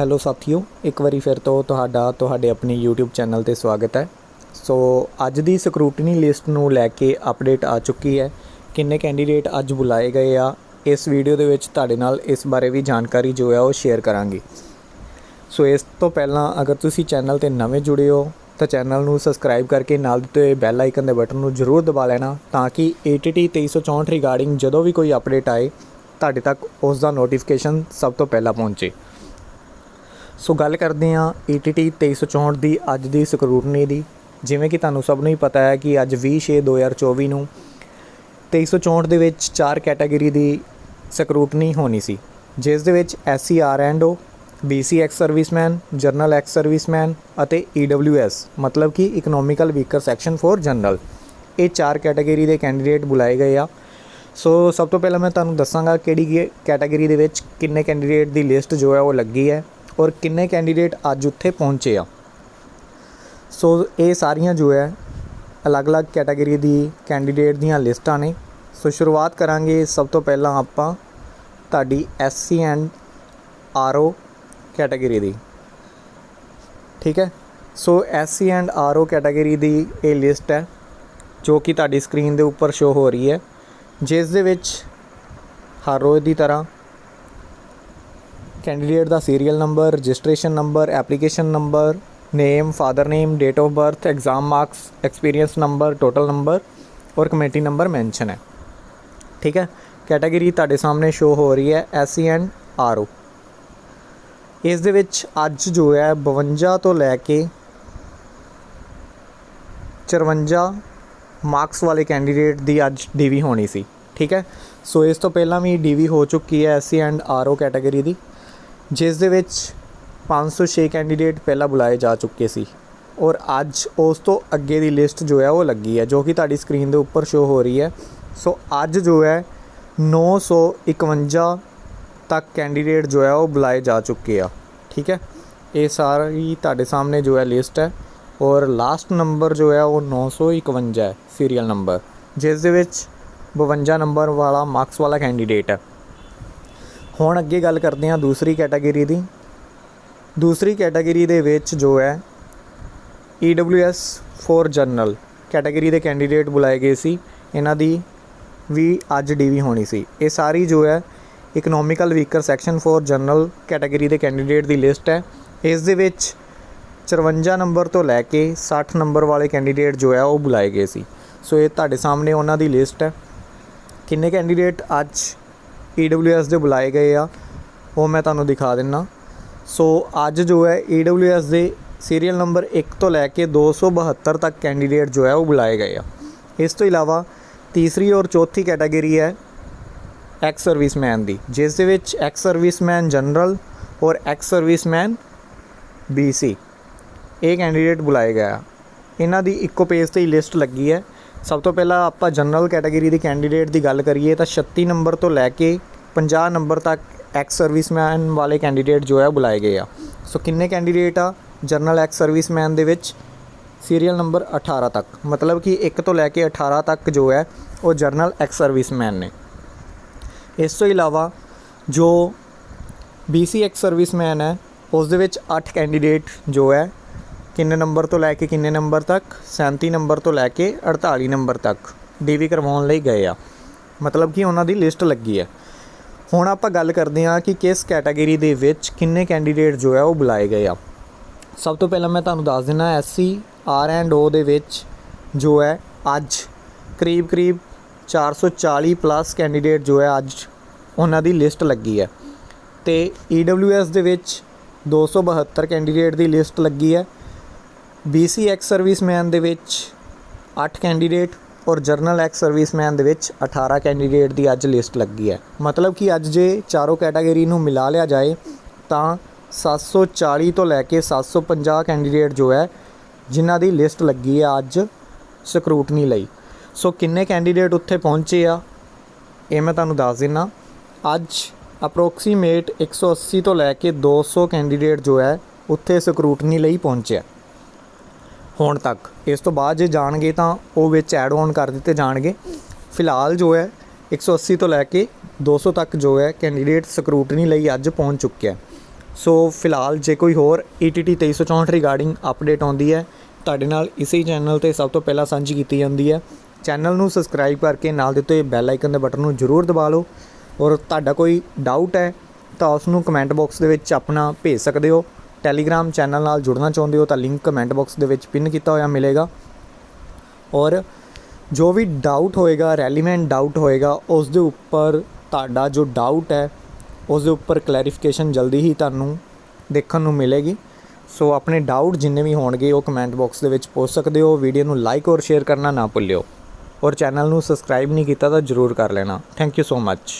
Hello ਸਾਥੀਓ, ਇੱਕ ਵਾਰੀ ਫਿਰ ਤੋਂ ਤੁਹਾਡਾ, ਤੁਹਾਡੇ ਆਪਣੇ YouTube ਚੈਨਲ ਤੇ ਸਵਾਗਤ ਹੈ। ਸੋ ਅੱਜ ਦੀ ਸਕਰੂਟਨੀ ਲਿਸਟ ਨੂੰ ਲੈ ਕੇ ਅਪਡੇਟ ਆ ਚੁੱਕੀ ਹੈ। ਕਿੰਨੇ ਕੈਂਡੀਡੇਟ ਅੱਜ ਬੁਲਾਏ ਗਏ ਆ, ਇਸ ਵੀਡੀਓ ਦੇ ਵਿੱਚ ਤੁਹਾਡੇ ਨਾਲ ਇਸ ਬਾਰੇ ਵੀ ਜਾਣਕਾਰੀ ਜੋ ਹੈ ਉਹ ਸ਼ੇਅਰ ਕਰਾਂਗੇ। ਸੋ ਇਸ ਤੋਂ ਪਹਿਲਾਂ ਅਗਰ ਤੁਸੀਂ ਚੈਨਲ ਤੇ ਨਵੇਂ ਜੁੜੇ ਹੋ, ਤਾਂ ਚੈਨਲ ਨੂੰ ਸਬਸਕ੍ਰਾਈਬ ਕਰਕੇ ਨਾਲ ਦਿੱਤੇ ਹੋਏ ਬੈਲ ਆਈਕਨ ਦੇ ਬਟਨ ਨੂੰ ਜ਼ਰੂਰ ਦਬਾ ਲੈਣਾ, ਤਾਂ ਕਿ ATT 2364 ਰਿਗਾਰਡਿੰਗ ਜਦੋਂ ਵੀ ਕੋਈ ਅਪਡੇਟ ਆਏ, ਤੁਹਾਡੇ ਤੱਕ ਉਸ ਦਾ ਨੋਟੀਫਿਕੇਸ਼ਨ ਸਭ ਤੋਂ ਪਹਿਲਾਂ ਪਹੁੰਚੇ। ਸੋ ਗੱਲ ਕਰਦੇ ਹਾਂ ATT 2364 ਦੀ ਅੱਜ ਦੀ ਸਕਰੂਟਨੀ ਦੀ। ਜਿਵੇਂ ਕਿ ਤੁਹਾਨੂੰ ਸਭ ਨੂੰ ਹੀ ਪਤਾ ਹੈ ਕਿ ਅੱਜ 20/6/2024 ਨੂੰ 2364 ਦੇ ਵਿੱਚ ਚਾਰ ਕੈਟਾਗਰੀ ਦੀ ਸਕਰੂਟਨੀ ਹੋਣੀ ਸੀ, ਜਿਸ ਦੇ ਵਿੱਚ SC R&O BC ex serviceman general ex serviceman ਅਤੇ EWS ਮਤਲਬ ਕਿ economical weaker section for general ਇਹ ਚਾਰ ਕੈਟਾਗਰੀ ਦੇ ਕੈਂਡੀਡੇਟ ਬੁਲਾਏ ਗਏ ਆ। ਸੋ ਸਭ ਤੋਂ ਪਹਿਲਾਂ ਮੈਂ ਤੁਹਾਨੂੰ ਦੱਸਾਂਗਾ ਕਿਹੜੀ ਕੈਟਾਗਰੀ ਦੇ ਵਿੱਚ ਕਿੰਨੇ ਕੈਂਡੀਡੇਟ ਦੀ ਲਿਸਟ ਜੋ ਹੈ ਉਹ ਲੱਗੀ ਹੈ। ਔਰ ਕਿੰਨੇ ਕੈਂਡੀਡੇਟ ਅੱਜ ਉੱਥੇ ਪਹੁੰਚੇ ਆ। ਸੋ ਇਹ ਸਾਰੀਆਂ ਜੋ ਹੈ, ਅਲੱਗ-ਅਲੱਗ ਕੈਟਾਗਰੀ ਦੀ ਕੈਂਡੀਡੇਟ ਦੀਆਂ ਲਿਸਟਾਂ ਨੇ। ਸੋ ਸ਼ੁਰੂਆਤ ਕਰਾਂਗੇ, ਸਭ ਤੋਂ ਪਹਿਲਾਂ ਆਪਾਂ ਤੁਹਾਡੀ ਐਸਸੀ ਐਂਡ ਆਰਓ ਕੈਟਾਗਰੀ ਦੀ। ਠੀਕ ਹੈ? So SC and RO category ਦੀ ਇਹ ਲਿਸਟ ਹੈ, ਜੋ ਕਿ ਤੁਹਾਡੀ ਸਕਰੀਨ ਦੇ ਉੱਪਰ ਸ਼ੋ ਹੋ ਰਹੀ ਹੈ। ਜਿਸ ਦੇ ਵਿੱਚ ਹਰ ਰੋਜ਼ ਦੀ ਤਰ੍ਹਾਂ candidate the serial number registration number application number name father name date of birth exam marks experience number total number ਔਰ ਕਮੇਟੀ ਨੰਬਰ ਮੈਂਸ਼ਨ ਹੈ। ਠੀਕ ਹੈ? ਕੈਟਾਗਰੀ ਤੁਹਾਡੇ ਸਾਹਮਣੇ ਸ਼ੋ ਹੋ ਰਹੀ ਹੈ ਐਸਸੀ ਐਂਡ ਆਰਓ ਇਸ ਦੇ ਵਿੱਚ ਅੱਜ ਜੋ ਹੈ 52 ਤੋਂ ਲੈ ਕੇ 54 ਮਾਰਕਸ ਵਾਲੇ ਕੈਂਡੀਡੇਟ ਦੀ ਅੱਜ ਡੀਵੀ ਹੋਣੀ ਸੀ। ਠੀਕ ਹੈ? ਸੋ ਇਸ ਤੋਂ ਪਹਿਲਾਂ ਵੀ ਡੀਵੀ ਹੋ ਚੁੱਕੀ ਹੈ ਐਸਸੀ ਐਂਡ ਆਰਓ ਕੈਟਾਗਰੀ ਦੀ। ਜਿਸ ਦੇ ਵਿੱਚ 506 ਕੈਂਡੀਡੇਟ ਪਹਿਲਾਂ ਬੁਲਾਏ ਜਾ ਚੁੱਕੇ ਸੀ। ਔਰ ਅੱਜ ਉਸ ਤੋਂ ਅੱਗੇ ਦੀ ਲਿਸਟ ਜੋ ਹੈ ਉਹ ਲੱਗੀ ਹੈ, ਜੋ ਕਿ ਤੁਹਾਡੀ ਸਕਰੀਨ ਦੇ ਉੱਪਰ ਸ਼ੋ ਹੋ ਰਹੀ ਹੈ। ਸੋ ਅੱਜ ਜੋ ਹੈ 951 ਤੱਕ ਕੈਂਡੀਡੇਟ ਜੋ ਹੈ ਉਹ ਬੁਲਾਏ ਜਾ ਚੁੱਕੇ ਆ। ਠੀਕ ਹੈ? ਇਹ ਸਾਰੀ ਤੁਹਾਡੇ ਸਾਹਮਣੇ ਜੋ ਹੈ ਲਿਸਟ ਹੈ। ਔਰ ਲਾਸਟ ਨੰਬਰ ਜੋ ਹੈ ਉਹ 951 ਹੈ ਸੀਰੀਅਲ ਨੰਬਰ ਜਿਸ ਦੇ ਵਿੱਚ 52 ਨੰਬਰ ਵਾਲਾ ਮਾਰਕਸ ਵਾਲਾ ਕੈਂਡੀਡੇਟ ਹੈ। ਹੁਣ ਅੱਗੇ ਗੱਲ ਕਰਦੇ ਹਾਂ ਦੂਸਰੀ ਕੈਟਾਗਰੀ ਦੀ। ਦੂਸਰੀ ਕੈਟਾਗਰੀ ਦੇ ਵਿੱਚ ਜੋ ਹੈ EWS ਫੋਰ ਜਨਰਲ ਕੈਟਾਗਰੀ ਦੇ ਕੈਂਡੀਡੇਟ ਬੁਲਾਏ ਗਏ ਸੀ। ਇਹਨਾਂ ਦੀ ਵੀ ਅੱਜ ਡੀਵੀ ਹੋਣੀ ਸੀ। ਇਹ ਸਾਰੀ ਜੋ ਹੈ economical weaker section for general category ਦੇ ਕੈਂਡੀਡੇਟ ਦੀ ਲਿਸਟ ਹੈ। ਇਸ ਦੇ ਵਿੱਚ 54 ਨੰਬਰ ਤੋਂ ਲੈ ਕੇ 60 ਨੰਬਰ ਵਾਲੇ ਕੈਂਡੀਡੇਟ ਜੋ ਹੈ, ਉਹ ਬੁਲਾਏ ਗਏ ਸੀ। ਸੋ ਇਹ ਤੁਹਾਡੇ ਸਾਹਮਣੇ ਉਹਨਾਂ ਦੀ ਲਿਸਟ ਹੈ। ਕਿੰਨੇ ਕੈਂਡੀਡੇਟ ਅੱਜ EWS ਦੇ ਬੁਲਾਏ ਗਏ ਆ, ਉਹ ਮੈਂ ਤੁਹਾਨੂੰ ਦਿਖਾ ਦਿੰਨਾ। ਸੋ ਅੱਜ ਜੋ ਹੈ EWS ਦੇ ਸੀਰੀਅਲ ਨੰਬਰ 1 ਤੋਂ ਲੈ ਕੇ 272 ਤੱਕ ਕੈਂਡੀਡੇਟ ਜੋ ਹੈ, ਉਹ ਬੁਲਾਏ ਗਏ ਆ। ਇਸ ਤੋਂ ਇਲਾਵਾ ਤੀਸਰੀ ਔਰ ਚੌਥੀ ਕੈਟਾਗਰੀ ਹੈ ਐਕਸ ਸਰਵਿਸਮੈਨ ਦੀ, ਜਿਸ ਦੇ ਵਿੱਚ ਐਕਸ ਸਰਵਿਸਮੈਨ ਜਨਰਲ ਔਰ ਐਕਸ ਸਰਵਿਸਮੈਨ BC ਇਹ ਕੈਂਡੀਡੇਟ ਬੁਲਾਏ ਗਏ ਆ। ਇਹਨਾਂ ਦੀ ਇੱਕੋ ਪੇਜ ਤੇ ਹੀ ਲਿਸਟ ਲੱਗੀ ਹੈ। ਸਭ ਤੋਂ ਪਹਿਲਾਂ ਆਪਾਂ ਜਨਰਲ ਕੈਟਾਗਰੀ ਦੀ ਕੈਂਡੀਡੇਟ ਦੀ ਗੱਲ ਕਰੀਏ ਤਾਂ 36 ਨੰਬਰ ਤੋਂ ਲੈ ਕੇ 50 ਨੰਬਰ ਤੱਕ ਐਕਸ ਸਰਵਿਸਮੈਨ ਵਾਲੇ ਕੈਂਡੀਡੇਟ ਜੋ ਹੈ ਬੁਲਾਏ ਗਏ ਆ। ਸੋ ਕਿੰਨੇ ਕੈਂਡੀਡੇਟ ਆ? ਜਨਰਲ ਐਕਸ ਸਰਵਿਸਮੈਨ ਦੇ ਵਿੱਚ ਸੀਰੀਅਲ ਨੰਬਰ 18 ਤੱਕ। ਮਤਲਬ ਕਿ 1 ਤੋਂ ਲੈ ਕੇ 18 ਤੱਕ ਜੋ ਹੈ, ਉਹ ਜਨਰਲ ਐਕਸ ਸਰਵਿਸਮੈਨ ਨੇ। ਇਸ ਤੋਂ ਇਲਾਵਾ ਜੋ BC ਐਕਸ ਸਰਵਿਸਮੈਨ ਹੈ, ਉਸ ਦੇ ਵਿੱਚ 8 ਕੈਂਡੀਡੇਟ ਜੋ ਹੈ ਕਿੰਨੇ ਨੰਬਰ ਤੋਂ ਲੈ ਕੇ ਕਿੰਨੇ ਨੰਬਰ ਤੱਕ? 37 ਨੰਬਰ ਤੋਂ ਲੈ ਕੇ 48 ਨੰਬਰ ਤੱਕ ਡੀਵੀ ਕਰਵਾਉਣ ਲਈ ਗਏ ਆ। ਮਤਲਬ ਕਿ ਉਹਨਾਂ ਦੀ ਲਿਸਟ ਲੱਗੀ ਹੈ ਹੁਣ ਆਪਾਂ ਗੱਲ ਕਰਦੇ ਹਾਂ ਕਿ ਕਿਸ ਕੈਟਾਗਰੀ ਦੇ ਵਿੱਚ ਕਿੰਨੇ ਕੈਂਡੀਡੇਟ ਜੋ ਹੈ ਉਹ ਬੁਲਾਏ ਗਏ ਆ। ਸਭ ਤੋਂ ਪਹਿਲਾਂ ਮੈਂ ਤੁਹਾਨੂੰ ਦੱਸ ਦਿੰਦਾ ਐਸਸੀ ਆਰ ਐਂਡ ਓ ਦੇ ਵਿੱਚ ਜੋ ਹੈ ਅੱਜ ਕਰੀਬ ਕਰੀਬ 440 ਪਲੱਸ ਕੈਂਡੀਡੇਟ ਜੋ ਹੈ ਅੱਜ ਉਹਨਾਂ ਦੀ ਲਿਸਟ ਲੱਗੀ ਹੈ। ਤੇ EWS ਦੇ ਵਿੱਚ 272 ਕੈਂਡੀਡੇਟ ਦੀ ਲਿਸਟ ਲੱਗੀ ਹੈ। BC ਐਕਸ ਸਰਵਿਸਮੈਨ ਦੇ ਵਿੱਚ 8 ਕੈਂਡੀਡੇਟ ਔਰ ਜਰਨਲ ਐਕਸ ਸਰਵਿਸਮੈਨ ਦੇ ਵਿੱਚ 18 ਕੈਂਡੀਡੇਟ ਦੀ ਅੱਜ ਲਿਸਟ ਲੱਗੀ ਹੈ। ਮਤਲਬ ਕਿ ਅੱਜ ਜੇ ਚਾਰੋਂ ਕੈਟਾਗਰੀ ਨੂੰ ਮਿਲਾ ਲਿਆ ਜਾਏ, ਤਾਂ 740 ਤੋਂ ਲੈ ਕੇ 750 ਕੈਂਡੀਡੇਟ ਜੋ ਹੈ, ਜਿਨ੍ਹਾਂ ਦੀ ਲਿਸਟ ਲੱਗੀ ਹੈ ਅੱਜ ਸਕਰੂਟਨੀ ਲਈ। ਸੋ ਕਿੰਨੇ ਕੈਂਡੀਡੇਟ ਉੱਥੇ ਪਹੁੰਚੇ ਆ, ਇਹ ਮੈਂ ਤੁਹਾਨੂੰ ਦੱਸ ਦਿੰਨਾ। ਅੱਜ ਅਪਰੋਕਸੀਮੇਟ 180 ਤੋਂ ਲੈ ਕੇ 200 ਕੈਂਡੀਡੇਟ ਜੋ ਹੈ, ਉੱਥੇ ਸਕਰੂਟਨੀ ਲਈ ਪਹੁੰਚਿਆ ਹੁਣ ਤੱਕ। ਇਸ ਤੋਂ ਬਾਅਦ ਜੇ ਜਾਣਗੇ ਤਾਂ ਉਹ ਵਿੱਚ ਐਡ ਆਨ ਕਰ ਦਿੱਤੇ ਜਾਣਗੇ। ਫਿਲਹਾਲ ਜੋ ਹੈ 180 ਤੋਂ ਲੈ ਕੇ 200 ਤੱਕ ਜੋ ਹੈ ਕੈਂਡੀਡੇਟ ਸਕਰੂਟਨੀ ਲਈ ਅੱਜ ਪਹੁੰਚ ਚੁੱਕਿਆ ਸੋ ਫਿਲਹਾਲ ਜੇ ਕੋਈ ਹੋਰ E ETT 2364 ਰਿਗਾਰਡਿੰਗ ਅਪਡੇਟ ਆਉਂਦੀ ਹੈ, ਤੁਹਾਡੇ ਨਾਲ ਇਸੇ ਚੈਨਲ ਤੇ ਸਭ ਤੋਂ ਪਹਿਲਾਂ ਸਾਂਝੀ ਕੀਤੀ ਜਾਂਦੀ ਹੈ। ਚੈਨਲ ਨੂੰ ਸਬਸਕ੍ਰਾਈਬ ਕਰਕੇ ਨਾਲ ਦਿੱਤੇ ਬੈਲ ਆਈਕਨ ਦੇ ਬਟਨ ਨੂੰ ਜ਼ਰੂਰ ਦਬਾ ਲਓ। ਔਰ ਤੁਹਾਡਾ ਕੋਈ ਡਾਊਟ ਹੈ, ਤਾਂ ਉਸ ਨੂੰ ਕਮੈਂਟ ਬਾਕਸ ਦੇ ਵਿੱਚ ਆਪਣਾ ਭੇਜ ਸਕਦੇ ਹੋ। ਟੈਲੀਗ੍ਰਾਮ ਚੈਨਲ ਨਾਲ ਜੁੜਨਾ ਚਾਹੁੰਦੇ ਹੋ ਤਾਂ ਲਿੰਕ ਕਮੈਂਟ ਬਾਕਸ ਦੇ ਵਿੱਚ ਪਿਨ ਕੀਤਾ ਹੋਇਆ ਮਿਲੇਗਾ। ਔਰ ਜੋ ਵੀ ਡਾਊਟ ਹੋਏਗਾ ਰੈਲੀਵੈਂਟ ਡਾਊਟ ਹੋਏਗਾ, ਉਸ ਦੇ ਉੱਪਰ ਤੁਹਾਡਾ ਜੋ ਡਾਊਟ ਹੈ, ਉਸ ਦੇ ਉੱਪਰ ਕਲੈਰੀਫਿਕੇਸ਼ਨ ਜਲਦੀ ਹੀ ਤੁਹਾਨੂੰ ਦੇਖਣ ਨੂੰ ਮਿਲੇਗੀ। ਸੋ ਆਪਣੇ ਡਾਊਟ ਜਿੰਨੇ ਵੀ ਹੋਣਗੇ, ਉਹ ਕਮੈਂਟ ਬਾਕਸ ਦੇ ਵਿੱਚ ਪੁੱਛ ਸਕਦੇ ਹੋ। ਵੀਡੀਓ ਨੂੰ ਲਾਈਕ ਔਰ ਸ਼ੇਅਰ ਕਰਨਾ ਨਾ ਭੁੱਲਿਓ। ਔਰ ਚੈਨਲ ਨੂੰ ਸਬਸਕ੍ਰਾਈਬ ਨਹੀਂ ਕੀਤਾ ਤਾਂ ਜਰੂਰ ਕਰ ਲੈਣਾ। Thank you so much